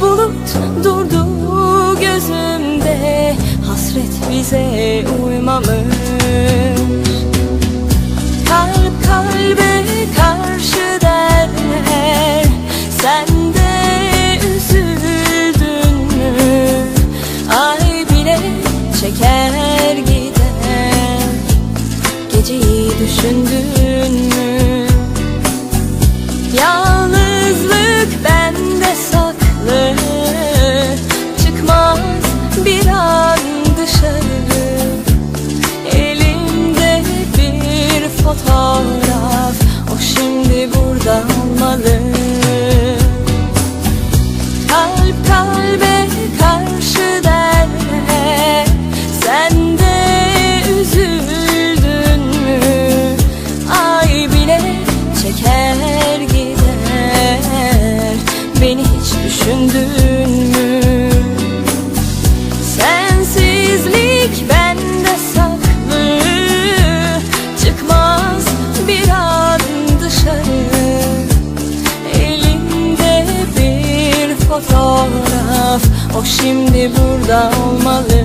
bulut durdu gözümde. Hasret bize uymamış. Kalp kalbe karşı derler Sen de üzüldün mü? Ay bile çeker gider. Geceyi düşündün mü dışarı Elimde bir fotoğraf fotoğraf. O şimdi burada olmalı.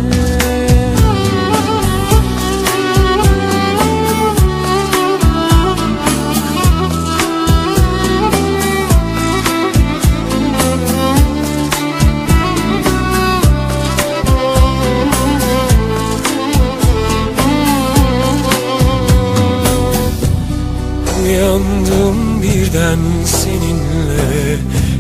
Uyandım birden seninle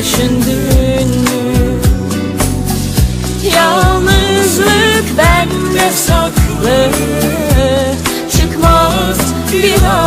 düşündün mü? Yalnızlık bende saklı. Çıkmaz bir an